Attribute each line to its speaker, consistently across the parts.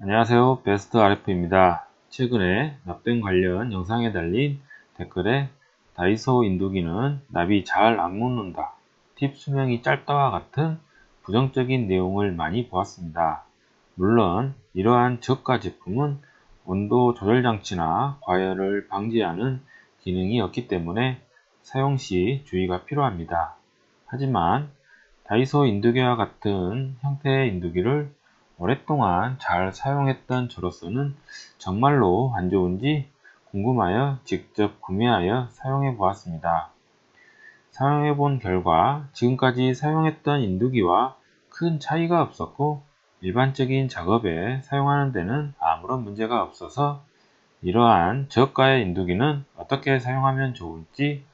Speaker 1: 안녕하세요. 베스트 RF입니다. 최근에 납땜 관련 영상에 달린 댓글에 다이소 인두기는 납이 잘안 묻는다. 팁 수명이 짧다와 같은 부정적인 내용을 많이 보았습니다. 물론 이러한 저가 제품은 온도 조절 장치나 과열을 방지하는 기능이 없기 때문에 사용 시 주의가 필요합니다. 하지만 다이소 인두기와 같은 형태의 인두기를 오랫동안 잘 사용했던 저로서는 정말로 안 좋은지 궁금하여 직접 구매하여 사용해 보았습니다. 사용해 본 결과 지금까지 사용했던 인두기와 큰 차이가 없었고 일반적인 작업에 사용하는 데는 아무런 문제가 없어서 이러한 저가의 인두기는 어떻게 사용하면 좋을지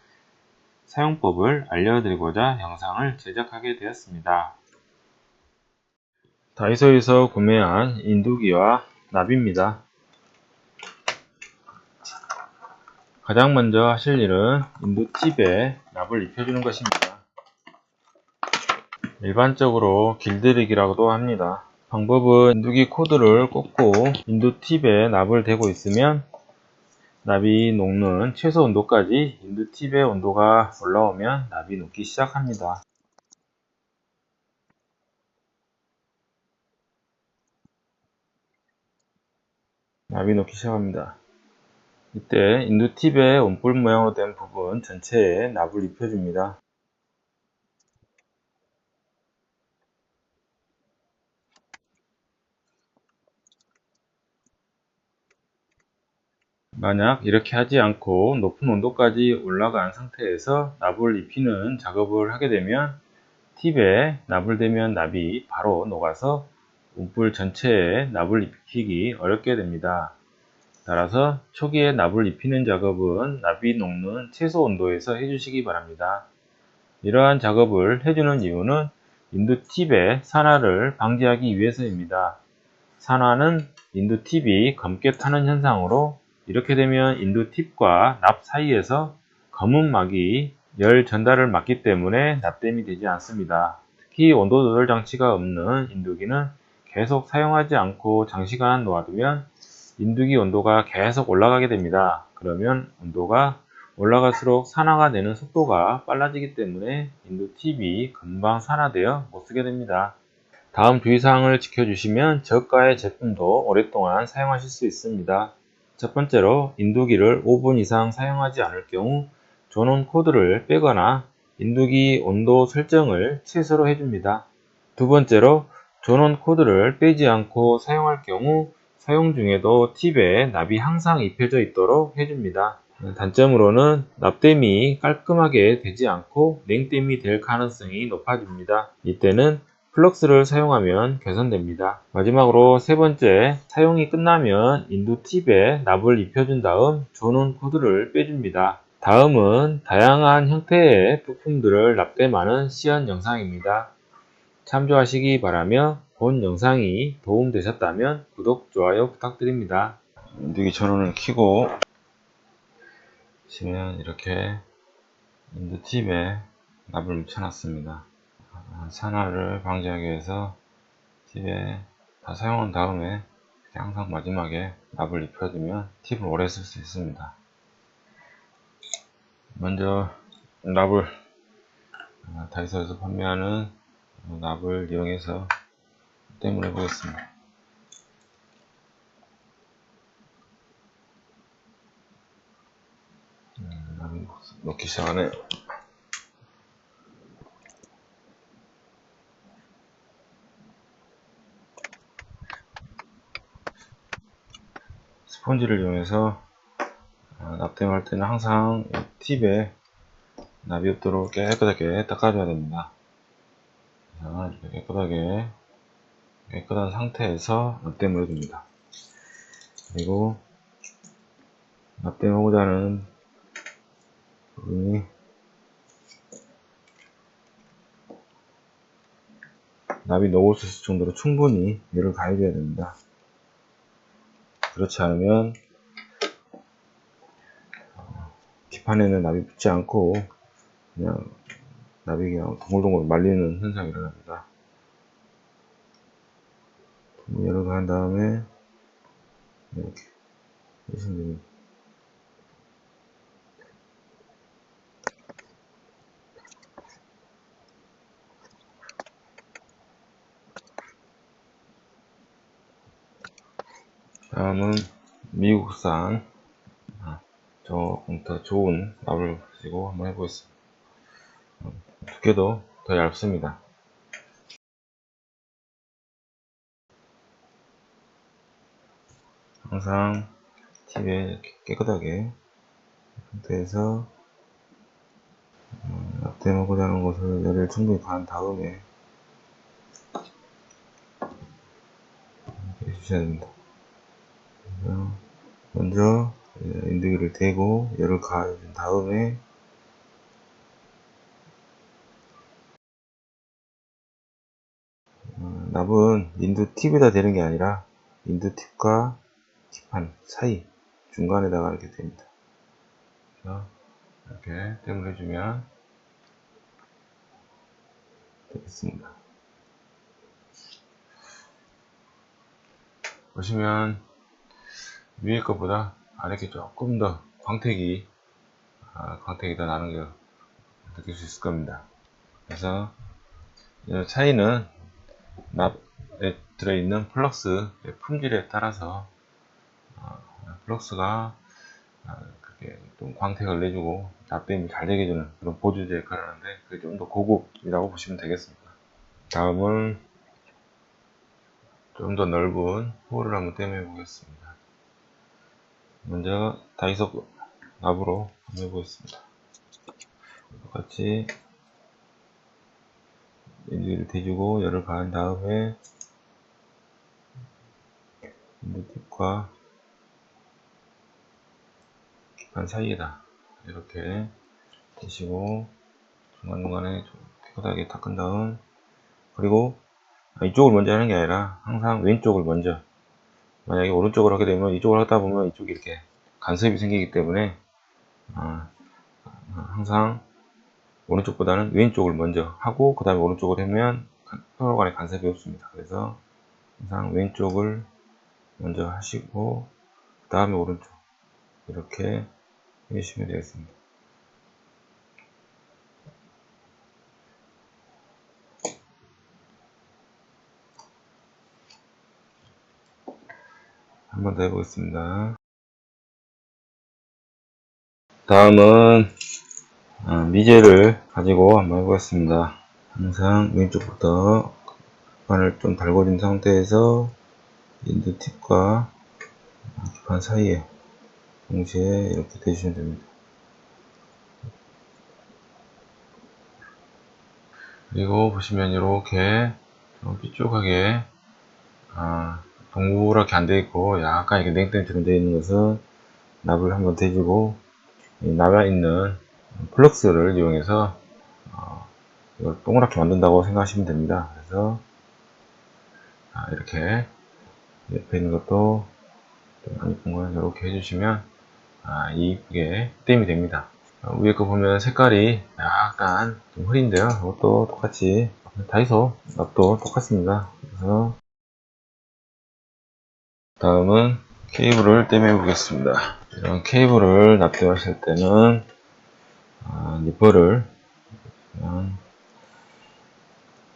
Speaker 1: 사용법을 알려드리고자 영상을 제작하게 되었습니다. 다이소에서 구매한 인두기와 납입니다. 가장 먼저 하실 일은 인두팁에 납을 입혀주는 것입니다. 일반적으로 길들이기라고도 합니다. 방법은 인두기 코드를 꽂고 인두팁에 납을 대고 있으면 납이 녹는 최소 온도까지 인두팁의 온도가 올라오면 납이 녹기 시작합니다. 납이 녹기 시작합니다. 이때 인두팁의 온볼 모양으로 된 부분 전체에 납을 입혀줍니다. 만약 이렇게 하지 않고 높은 온도까지 올라간 상태에서 납을 입히는 작업을 하게 되면 팁에 납을 대면 납이 바로 녹아서 운불 전체에 납을 입히기 어렵게 됩니다. 따라서 초기에 납을 입히는 작업은 납이 녹는 최소 온도에서 해주시기 바랍니다. 이러한 작업을 해주는 이유는 인두 팁의 산화를 방지하기 위해서입니다. 산화는 인두 팁이 검게 타는 현상으로 이렇게 되면 인두 팁과 납 사이에서 검은 막이 열 전달을 막기 때문에 납땜이 되지 않습니다. 특히 온도 조절 장치가 없는 인두기는 계속 사용하지 않고 장시간 놓아두면 인두기 온도가 계속 올라가게 됩니다. 그러면 온도가 올라갈수록 산화가 되는 속도가 빨라지기 때문에 인두 팁이 금방 산화되어 못쓰게 됩니다. 다음 주의사항을 지켜주시면 저가의 제품도 오랫동안 사용하실 수 있습니다. 첫 번째로 인두기를 5분 이상 사용하지 않을 경우 전원 코드를 빼거나 인두기 온도 설정을 최소로 해줍니다. 두 번째로 전원 코드를 빼지 않고 사용할 경우 사용 중에도 팁에 납이 항상 입혀져 있도록 해줍니다. 단점으로는 납땜이 깔끔하게 되지 않고 냉땜이 될 가능성이 높아집니다. 이때는 플럭스를 사용하면 개선됩니다. 마지막으로 세 번째, 사용이 끝나면 인두 팁에 납을 입혀준 다음 전원 코드를 빼줍니다. 다음은 다양한 형태의 부품들을 납땜하는 시연 영상입니다. 참조하시기 바라며 본 영상이 도움되셨다면 구독, 좋아요 부탁드립니다. 인두기 전원을 켜고 보시면 이렇게 인두 팁에 납을 묻혀놨습니다. 산화를 방지하기 위해서 팁에 다 사용한 다음에 항상 마지막에 납을 입혀두면 팁을 오래 쓸 수 있습니다. 먼저 납을 다이소에서 판매하는 납을 이용해서 땜을 해보겠습니다. 음, 녹기 시작하네요. 스펀지를 이용해서 납땜할 때는 항상 팁에 납이 없도록 깨끗하게 닦아줘야 됩니다. 이렇게 깨끗하게 깨끗한 상태에서 납땜을 해줍니다. 그리고 납땜하고자 하는 부분이 납이 녹을 수 있을 정도로 충분히 열을 가해줘야 됩니다. 그렇지 않으면 뒷판에는 납이 붙지 않고 그냥 그냥 동글동글 말리는 현상이 일어납니다. 열을 가한 다음에 이렇게 해주시면 됩니다. 다음은 미국산 아, 조금 더 좋은 납을 가지고 한번 해보겠습니다. 어, 두께도 더 얇습니다. 항상 팁에 깨끗하게 상태에서 음, 납땜하고자 하는 것을 열을 충분히 간 다음에 해주셔야 됩니다. 먼저 인두기를 대고 열을 가해준 다음에 납은 인두 팁에다 대는 게 아니라 인두 팁과 팁판 사이 중간에다가 이렇게 됩니다. 이렇게 땜을 해주면 되겠습니다. 보시면 위에 것보다 아래 게 조금 더 광택이 아, 광택이 더 나는 걸 느낄 수 있을 겁니다. 그래서 이 차이는 납에 들어있는 플럭스 품질에 따라서 어, 플럭스가 아, 그렇게 좀 광택을 내주고 납땜이 잘 되게 해주는 그런 보조제 역할을 하는데 그게 좀 더 고급이라고 보시면 되겠습니다. 다음은 좀 더 넓은 홀을 한번 땜해 보겠습니다. 먼저 다이소 납으로 해보겠습니다. 똑같이 인두기를 대주고 열을 가한 다음에 인두팁과 기판 사이에다 이렇게 대시고 중간중간에 좀 깨끗하게 닦은 다음 그리고 이쪽을 먼저 하는 게 아니라 항상 왼쪽을 먼저 만약에 오른쪽으로 하게 되면 이쪽을 하다 보면 이쪽이 이렇게 간섭이 생기기 때문에 어, 항상 오른쪽보다는 왼쪽을 먼저 하고 그 다음에 오른쪽을 하면 서로 간에 간섭이 없습니다. 그래서 항상 왼쪽을 먼저 하시고 그 다음에 오른쪽 이렇게 해주시면 되겠습니다. 한 번 더 해보겠습니다. 다음은 어, 미제를 가지고 한번 해보겠습니다. 항상 왼쪽부터 기판을 좀 달궈진 상태에서 인드 팁과 기판 사이에 동시에 이렇게 대주시면 됩니다. 그리고 보시면 이렇게 좀 삐쭉하게 아, 동그랗게 안 되어 있고 약간 이렇게 냉땡처럼 되어 있는 것은 납을 한번 대주고 나와 있는 플럭스를 이용해서 어, 이걸 동그랗게 만든다고 생각하시면 됩니다. 그래서 아, 이렇게 옆에 있는 것도 안 이쁜 거 이렇게 해주시면 아, 이쁘게 땜이 됩니다. 어, 위에 거 보면 색깔이 약간 좀 흐린데요. 이것도 똑같이 다이소 납도 똑같습니다. 그래서 다음은 케이블을 땜해 보겠습니다. 이런 케이블을 납땜하실 때는 아, 니퍼를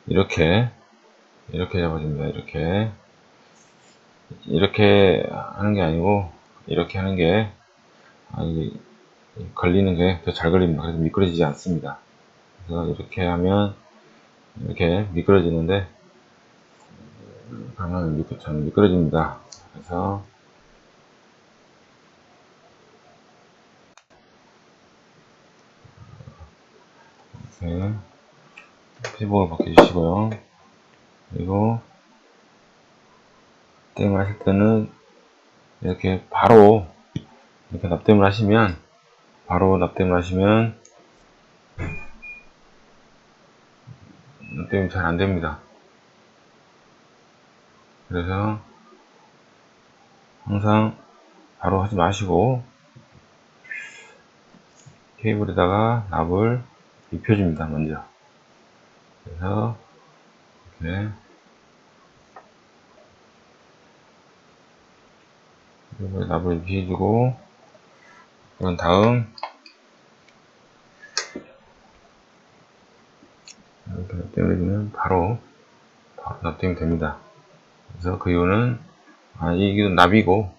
Speaker 1: 이렇게 이렇게 잡아줍니다. 이렇게 이렇게 하는 게 아니고 이렇게 하는 게 아, 걸리는 게 더 잘 걸립니다. 그래서 미끄러지지 않습니다. 그래서 이렇게 하면 이렇게 미끄러지는데 그러면 미끄, 미끄러집니다. 그래서 이렇게 피복을 벗겨주시고요. 그리고 납땜을 하실 때는 이렇게 바로 이렇게 납땜을 하시면 바로 납땜을 하시면 납땜이 잘 안됩니다. 그래서 항상 바로 하지 마시고 케이블에다가 납을 입혀줍니다 먼저. 그래서 이렇게. 이거 납을 해주고 그런 다음. 이렇게 납땜해주면 바로 바로 납땜이 됩니다. 그래서 그 이유는 아 이게 납이고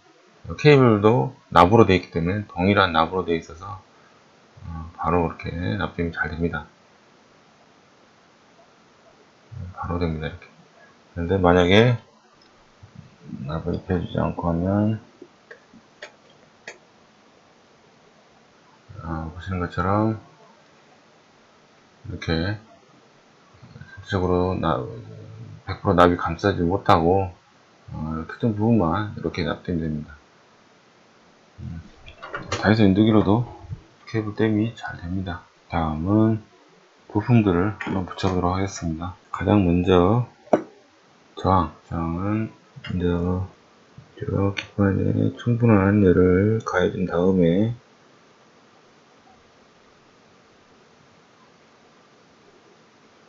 Speaker 1: 케이블도 납으로 되어 있기 때문에 동일한 납으로 되어 있어서 어, 바로 이렇게 납땜이 잘 됩니다. 바로 됩니다 이렇게. 그런데 만약에 납을 입혀주지 않고 하면 어, 보시는 것처럼 이렇게 전체적으로 100% 납이 감싸지 못하고 어, 특정 부분만 이렇게 납땜 됩니다. 음, 다이소 인두기로도 케이블 땜이 잘 됩니다. 다음은 부품들을 한번 붙여보도록 하겠습니다. 가장 먼저 저항, 저항은 먼저 저 기판에 충분한 열을 가해준 다음에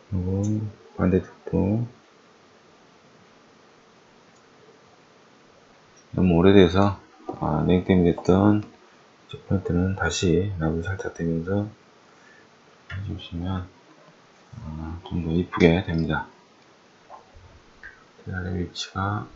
Speaker 1: 그리고 반대쪽도 너무 오래돼서 아, 냉땜이 됐던 저 포인트는 다시 납을 살짝 대면서 해주시면 아, 좀더 이쁘게 됩니다. 대알의 위치가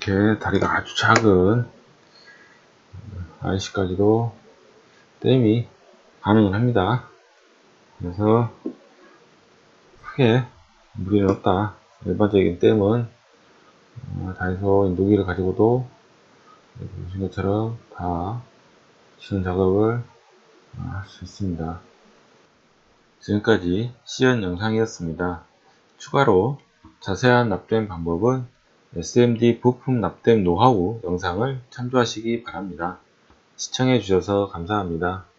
Speaker 1: 이렇게 다리가 아주 작은 IC까지도 댐이 가능은 합니다. 그래서 크게 무리는 없다. 일반적인 댐은 어, 다이소 인도기를 가지고도 보신 것처럼 다 치는 작업을 어, 할수 있습니다. 지금까지 시연 영상이었습니다. 추가로 자세한 납땜 방법은 SMD 부품 납땜 노하우 영상을 참조하시기 바랍니다. 시청해 주셔서 감사합니다.